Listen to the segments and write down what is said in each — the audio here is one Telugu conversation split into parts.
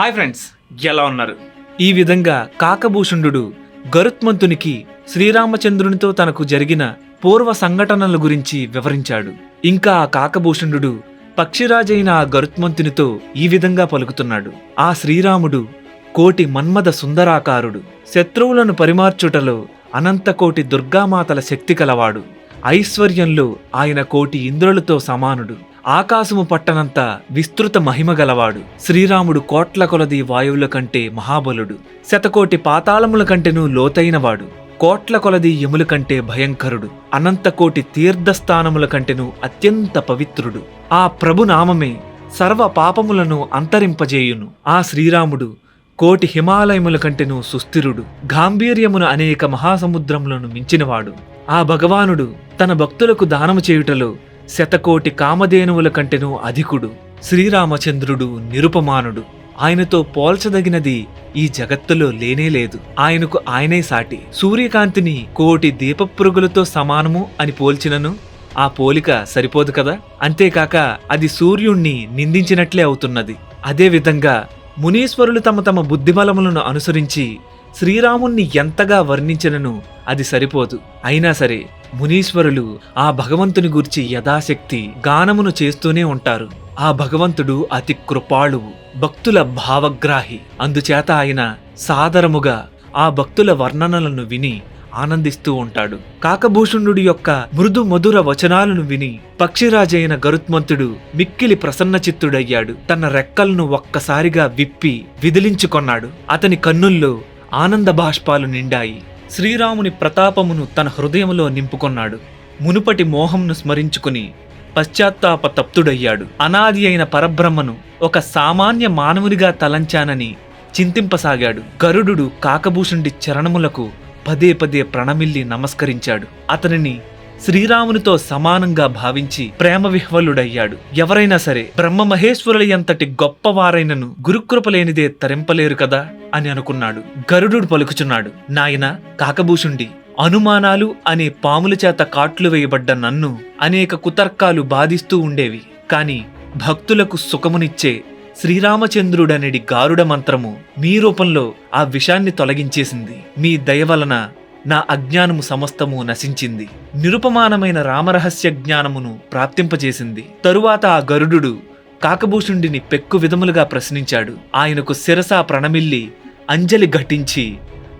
హాయ్ ఫ్రెండ్స్ ఎలా ఉన్నారు? ఈ విధంగా కాకభూషణుడు గరుత్మంతునికి శ్రీరామచంద్రునితో తనకు జరిగిన పూర్వ సంఘటనల గురించి వివరించాడు. ఇంకా ఆ కాకభూషణుడు పక్షిరాజైన ఆ గరుత్మంతునితో ఈ విధంగా పలుకుతున్నాడు. ఆ శ్రీరాముడు కోటి మన్మద సుందరాకారుడు శత్రువులను పరిమార్చుటలో అనంతకోటి దుర్గామాతల శక్తి కలవాడు ఐశ్వర్యంలో ఆయన కోటి ఇంద్రులతో సమానుడు. ఆకాశము పట్టనంత విస్తృత మహిమ గలవాడు. శ్రీరాముడు కోట్ల కొలది వాయువుల కంటే మహాబలుడు. శతకోటి పాతాళముల కంటెను లోతైనవాడు. కోట్ల కొలది యముల కంటే భయంకరుడు. అనంతకోటి తీర్థస్థానముల కంటెను అత్యంత పవిత్రుడు. ఆ ప్రభునామమే సర్వ పాపములను అంతరింపజేయును. ఆ శ్రీరాముడు కోటి హిమాలయముల కంటెను సుస్థిరుడు. గాంభీర్యమున అనేక మహాసముద్రములను మించినవాడు. ఆ భగవానుడు తన భక్తులకు దానము చేయుటలో శతకోటి కామధేనువుల కంటెను అధికుడు శ్రీరామచంద్రుడు నిరుపమానుడు. ఆయనతో పోల్చదగినది ఈ జగత్తులో లేనే లేదు. ఆయనకు ఆయనే సాటి. సూర్యకాంతిని కోటి దీపపురుగులతో సమానము అని పోల్చినను? ఆ పోలిక సరిపోదు కదా? అంతేకాక అది సూర్యుణ్ణి నిందించినట్లే అవుతున్నది. అదేవిధంగా మునీశ్వరులు తమ తమ బుద్ధిబలములను అనుసరించి శ్రీరాముణ్ణి ఎంతగా వర్ణించినను అది సరిపోదు. అయినా సరే మునీశ్వరులు ఆ భగవంతుని గురించి యథాశక్తి గానమును చేస్తూనే ఉంటారు. ఆ భగవంతుడు అతి కృపాళువు భక్తుల భావగ్రాహి. అందుచేత ఆయన సాదరముగా ఆ భక్తుల వర్ణనలను విని ఆనందిస్తూ ఉంటాడు. కాకభూషణుడి యొక్క మృదు మధుర వచనాలను విని పక్షిరాజైన గరుత్మంతుడు మిక్కిలి ప్రసన్నచిత్తుడయ్యాడు. తన రెక్కలను ఒక్కసారిగా విప్పి విదిలించుకొన్నాడు. అతని కన్నుల్లో ఆనంద బాష్పాలు నిండాయి. శ్రీరాముని ప్రతాపమును తన హృదయములో నింపుకొన్నాడు. మునుపటి మోహంను స్మరించుకుని పశ్చాత్తాప తప్తుడయ్యాడు. అనాది అయిన పరబ్రహ్మను ఒక సామాన్య మానవునిగా తలంచానని చింతింపసాగాడు. గరుడు కాకభూషుండి చరణములకు పదే పదే ప్రణమిల్లి నమస్కరించాడు. అతనిని శ్రీరామునితో సమానంగా భావించి ప్రేమ విహ్వలుడయ్యాడు. ఎవరైనా సరే బ్రహ్మ మహేశ్వరుల ఎంతటి గొప్పవారైనను గురుకృప లేనిదే తరింపలేరు కదా? అని అనుకున్నాడు. గరుడు పలుకుచున్నాడు. నాయన కాకభూషుండి అనుమానాలు అనే పాముల చేత కాట్లు వేయబడ్డ నన్ను అనేక కుతర్కాలు బాధిస్తూ ఉండేవి. కాని భక్తులకు సుఖమునిచ్చే శ్రీరామచంద్రుడనేడి గారుడ మంత్రము మీ రూపంలో ఆ విషాన్ని తొలగించేసింది. మీ దయ వలన నా అజ్ఞానము సమస్తము నశించింది. నిరుపమానమైన రామరహస్య జ్ఞానమును ప్రాప్తింపజేసింది. తరువాత ఆ గరుడు కాకభూషుండిని పెక్కు విధములుగా ప్రశ్నించాడు. ఆయనకు శిరసా ప్రణమిల్లి అంజలి ఘటించి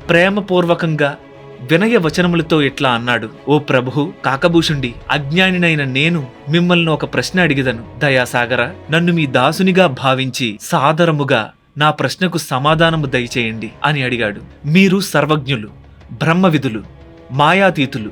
ప్రేమపూర్వకంగా వినయ వచనములతో ఇట్లా అన్నాడు. ఓ ప్రభు కాకభూషుండి అజ్ఞానినైన నేను మిమ్మల్ని ఒక ప్రశ్న అడిగిదను. దయాసాగర నన్ను మీ దాసునిగా భావించి సాదరముగా నా ప్రశ్నకు సమాధానము దయచేయండి అని అడిగాడు. మీరు సర్వజ్ఞులు. బ్రహ్మవిధులు మాయాతీతులు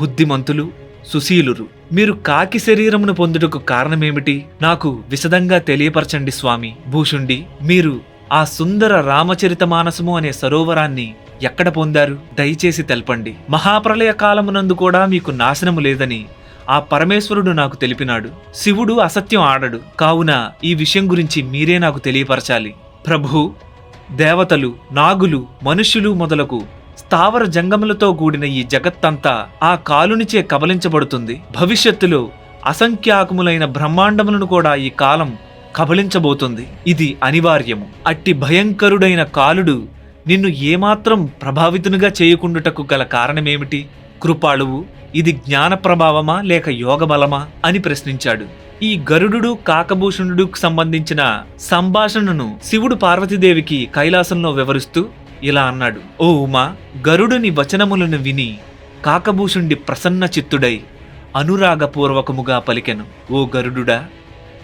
బుద్ధిమంతులు సుశీలురు. మీరు కాకి శరీరమును పొందుటకు కారణమేమిటి? నాకు విశదంగా తెలియపరచండి స్వామి. భూషుండి మీరు ఆ సుందర రామచరిత మానసము అనే సరోవరాన్ని ఎక్కడ పొందారు? దయచేసి తెలపండి. మహాప్రలయ కాలమునందు కూడా మీకు నాశనము లేదని ఆ పరమేశ్వరుడు నాకు తెలిపినాడు. శివుడు అసత్యం ఆడడు. కావున ఈ విషయం గురించి మీరే నాకు తెలియపరచాలి. ప్రభు దేవతలు నాగులు మనుష్యులు మొదలకు స్థావర జంగములతో కూడిన ఈ జగత్తంతా ఆ కాలునిచే కబలించబడుతుంది. భవిష్యత్తులో అసంఖ్యాకములైన బ్రహ్మాండములను కూడా ఈ కాలం కబలించబోతుంది. ఇది అనివార్యము. అట్టి భయంకరుడైన కాలుడు నిన్ను ఏమాత్రం ప్రభావితునిగా చేయకుండుటకు గల కారణమేమిటి? కృపాళువు ఇది జ్ఞాన ప్రభావమా లేక యోగ బలమా అని ప్రశ్నించాడు. ఈ గరుడు కాకభూషణుడుకు సంబంధించిన సంభాషణను శివుడు పార్వతీదేవికి కైలాసంలో వివరిస్తూ ఇలా అన్నాడు ఓ ఉమా గరుడుని వచనములను విని కాకభూషుండి ప్రసన్న చిత్తుడై అనురాగపూర్వకముగా పలికెను. ఓ గరుడుడా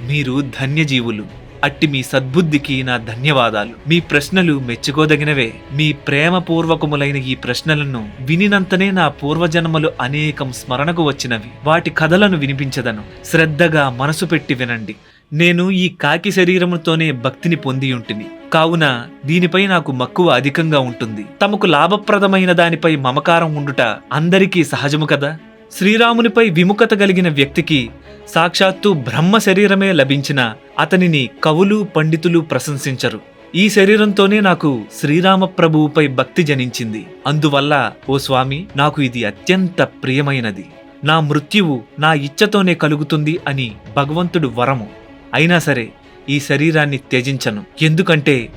మీరు ధన్యజీవులు. అట్టి మీ సద్బుద్ధికి నా ధన్యవాదాలు. మీ ప్రశ్నలు మెచ్చుకోదగినవే. మీ ప్రేమపూర్వకములైన ఈ ప్రశ్నలను వినినంతనే నా పూర్వజన్మలు అనేకం స్మరణకు వచ్చినవి. వాటి కథలను వినిపించదను. శ్రద్ధగా మనసు పెట్టి వినండి. నేను ఈ కాకి శరీరముతోనే భక్తిని పొంది ఉంటిని కావున దీనిపై నాకు మక్కువ అధికంగా ఉంటుంది. తమకు లాభప్రదమైన దానిపై మమకారం ఉండుట అందరికీ సహజము కదా? శ్రీరామునిపై విముఖత కలిగిన వ్యక్తికి సాక్షాత్తు బ్రహ్మ శరీరమే లభించిన అతనిని కవులు పండితులు ప్రశంసించరు. ఈ శరీరంతోనే నాకు శ్రీరామ ప్రభువుపై భక్తి జనించింది. అందువల్ల ఓ స్వామి నాకు ఇది అత్యంత ప్రియమైనది. నా మృత్యువు నా ఇచ్చతోనే కలుగుతుంది అని భగవంతుడు వరము. అయినా సరే ఈ శరీరాన్ని త్యజించను. ఎందుకంటే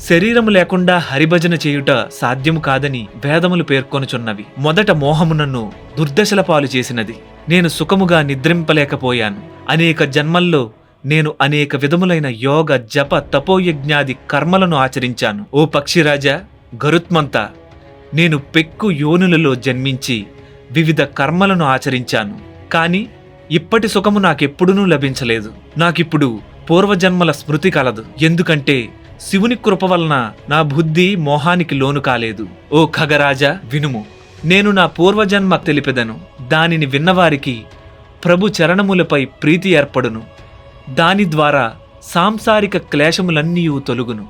శరీరము లేకుండా హరిభజన చేయుట సాధ్యము కాదని వేదములు పేర్కొనుచున్నవి. మొదట మోహము నన్ను దుర్దశల పాలు చేసినది. నేను సుఖముగా నిద్రింపలేకపోయాను. అనేక జన్మల్లో నేను అనేక విధములైన యోగ జప తపోయజ్ఞాది కర్మలను ఆచరించాను. ఓ పక్షిరాజా గరుత్మంత నేను పెక్కు యోనులలో జన్మించి వివిధ కర్మలను ఆచరించాను. కాని ఇప్పటి సుఖము నాకెప్పుడూ లభించలేదు. నాకిప్పుడు పూర్వజన్మల స్మృతి కలదు. ఎందుకంటే శివుని కృప వలన నా బుద్ధి మోహానికి లోను కాలేదు. ఓ ఖగరాజా వినుము. నేను నా పూర్వజన్మ తెలిపెదను. దానిని విన్నవారికి ప్రభు చరణములపై ప్రీతి ఏర్పడును. దాని ద్వారా సాంసారిక క్లేశములన్నీ తొలుగును.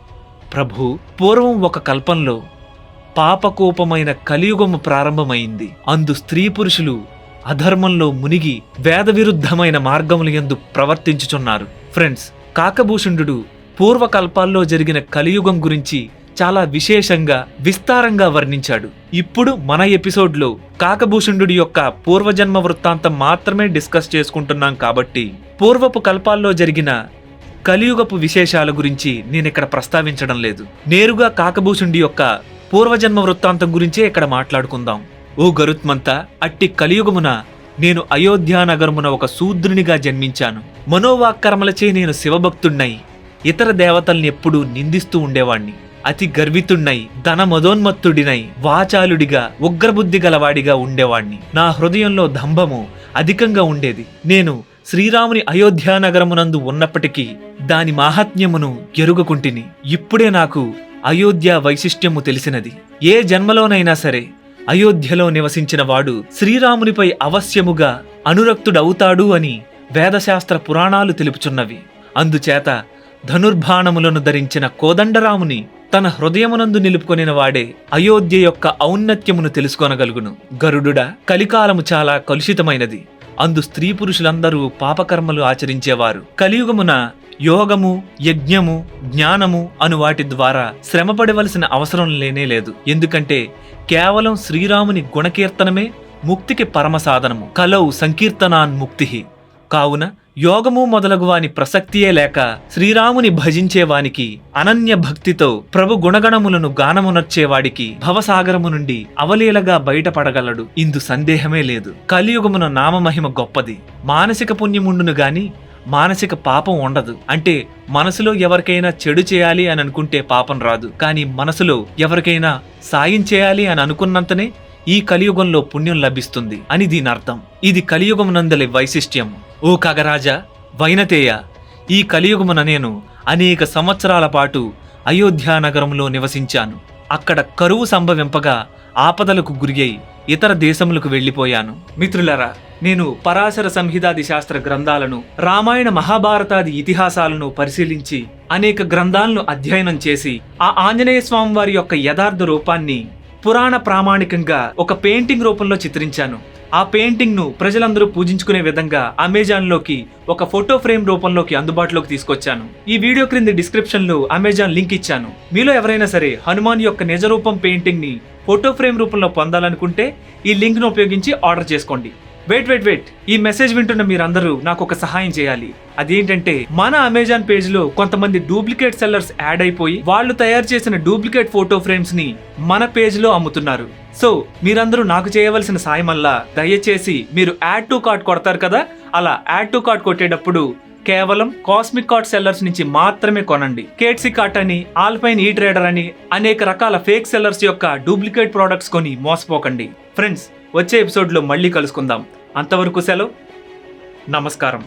ప్రభు పూర్వం ఒక కల్పంలో పాపకోపమైన కలియుగము ప్రారంభమైంది. అందు స్త్రీ పురుషులు అధర్మంలో మునిగి వేద విరుద్ధమైన ఎందు యందు ప్రవర్తించుచున్నారు. ఫ్రెండ్స్ కాకభూషణుడు పూర్వకల్పాల్లో జరిగిన కలియుగం గురించి చాలా విశేషంగా విస్తారంగా వర్ణించాడు. ఇప్పుడు మన ఎపిసోడ్లో కాకభూషణుడి యొక్క పూర్వజన్మ వృత్తాంతం మాత్రమే డిస్కస్ చేసుకుంటున్నాం కాబట్టి పూర్వపు కల్పాల్లో జరిగిన కలియుగపు విశేషాల గురించి నేను ఇక్కడ ప్రస్తావించడం లేదు. నేరుగా కాకభూషుండి యొక్క పూర్వజన్మ వృత్తాంతం గురించే ఇక్కడ మాట్లాడుకుందాం. ఓ గరుత్మంత అట్టి కలియుగమున నేను అయోధ్యానగరమున ఒక శూద్రునిగా జన్మించాను. మనోవాక్కర్మలచే నేను శివభక్తుణ్ణై ఇతర దేవతల్ని ఎప్పుడూ నిందిస్తూ ఉండేవాణ్ణి. అతి గర్వితుణ్ణై ధనమదోన్మత్తుడినై వాచాలుడిగా ఉగ్రబుద్ధి గలవాడిగా ఉండేవాణ్ణి. నా హృదయంలో దంభము అధికంగా ఉండేది. నేను శ్రీరాముని అయోధ్యానగరమునందు ఉన్నప్పటికీ దాని మాహాత్మ్యమును ఎరుగకుంటిని. ఇప్పుడే నాకు అయోధ్య వైశిష్ట్యము తెలిసినది. ఏ జన్మలోనైనా సరే అయోధ్యలో నివసించిన వాడు శ్రీరామునిపై అవశ్యముగా అనురక్తుడవుతాడు అని వేదశాస్త్ర పురాణాలు తెలుపుచున్నవి. అందుచేత ధనుర్బాణములను ధరించిన కోదండరాముని తన హృదయమునందు నిలుపుకొనిన వాడే అయోధ్య యొక్క ఔన్నత్యమును తెలుసుకొనగలుగును. గరుడుడా కలికాలము చాలా కలుషితమైనది. అందు స్త్రీ పురుషులందరూ పాపకర్మలు ఆచరించేవారు. కలియుగమున యోగము యజ్ఞము జ్ఞానము అను వాటి ద్వారా శ్రమపడవలసిన అవసరం లేనే లేదు. ఎందుకంటే కేవలం శ్రీరాముని గుణకీర్తనమే ముక్తికి పరమ సాధనము. కలౌ సంకీర్తనాన్ ముక్తి. కావున యోగము మొదలగు వాని ప్రసక్తియే లేక శ్రీరాముని భజించేవానికి అనన్య భక్తితో ప్రభు గుణగణములను గానమునర్చేవాడికి భవసాగరము నుండి అవలీలగా బయటపడగలడు. ఇందు సందేహమే లేదు. కలియుగమున నామమహిమ గొప్పది. మానసిక పుణ్యముండును గాని మానసిక పాపం ఉండదు. అంటే మనసులో ఎవరికైనా చెడు చేయాలి అని అనుకుంటే పాపం రాదు. కానీ మనసులో ఎవరికైనా సాయం చేయాలి అని అనుకున్నంతనే ఈ కలియుగంలో పుణ్యం లభిస్తుంది అని దీని అర్థం. ఇది కలియుగం నందలి వైశిష్ట్యం ఓ కగరాజా వైనతేయ ఈ కలియుగమున నేను అనేక సంవత్సరాల పాటు అయోధ్యా నగరంలో నివసించాను. అక్కడ కరువు సంభవింపగా ఆపదలకు గురియై ఇతర దేశములకు వెళ్ళిపోయాను. మిత్రులరా నేను పరాశర సంహితాది శాస్త్ర గ్రంథాలను రామాయణ మహాభారతాది ఇతిహాసాలను పరిశీలించి అనేక గ్రంథాలను అధ్యయనం చేసి ఆ ఆంజనేయ స్వామి వారి యొక్క యథార్థ రూపాన్ని పురాణ ప్రామాణికంగా ఒక పెయింటింగ్ రూపంలో చిత్రించాను. ఆ పెయింటింగ్ను ప్రజలందరూ పూజించుకునే విధంగా అమెజాన్లోకి ఒక ఫోటో ఫ్రేమ్ రూపంలోకి అందుబాటులోకి తీసుకొచ్చాను. ఈ వీడియో క్రింది డిస్క్రిప్షన్లో అమెజాన్ లింక్ ఇచ్చాను. మీలో ఎవరైనా సరే హనుమాన్ యొక్క నిజ రూపం పెయింటింగ్ని ఫోటో ఫ్రేమ్ రూపంలో పొందాలనుకుంటే ఈ లింక్ను ఉపయోగించి ఆర్డర్ చేసుకోండి. వెయిట్ వెయిట్ వెయిట్ ఈ మెసేజ్ వింటున్న మీరందరూ నాకు ఒక సహాయం చేయాలి. అదేంటంటే మన అమెజాన్ పేజ్లో కొంతమంది డూప్లికేట్ సెల్లర్స్ యాడ్ అయిపోయి వాళ్ళు తయారు చేసిన డూప్లికేట్ ఫోటో ఫ్రేమ్స్ని మన పేజ్లో అమ్ముతున్నారు. సో మీరందరూ నాకు చేయవలసిన సాయం అల్లా దయచేసి మీరు యాడ్ టు కార్ట్ కొడతారు కదా? అలా యాడ్ టు కార్ట్ కొట్టేటప్పుడు కేవలం కాస్మిక్ కార్ట్ సెల్లర్స్ నుంచి మాత్రమే కొనండి. కేట్సీ కార్ట్ అని ఆల్పైన్ ఈ ట్రేడర్ అని అనేక రకాల ఫేక్ సెల్లర్స్ యొక్క డూప్లికేట్ ప్రోడక్ట్స్ కొని మోసపోకండి. ఫ్రెండ్స్ వచ్చే ఎపిసోడ్లో మళ్ళీ కలుసుకుందాం. అంతవరకు సెలవు. నమస్కారం.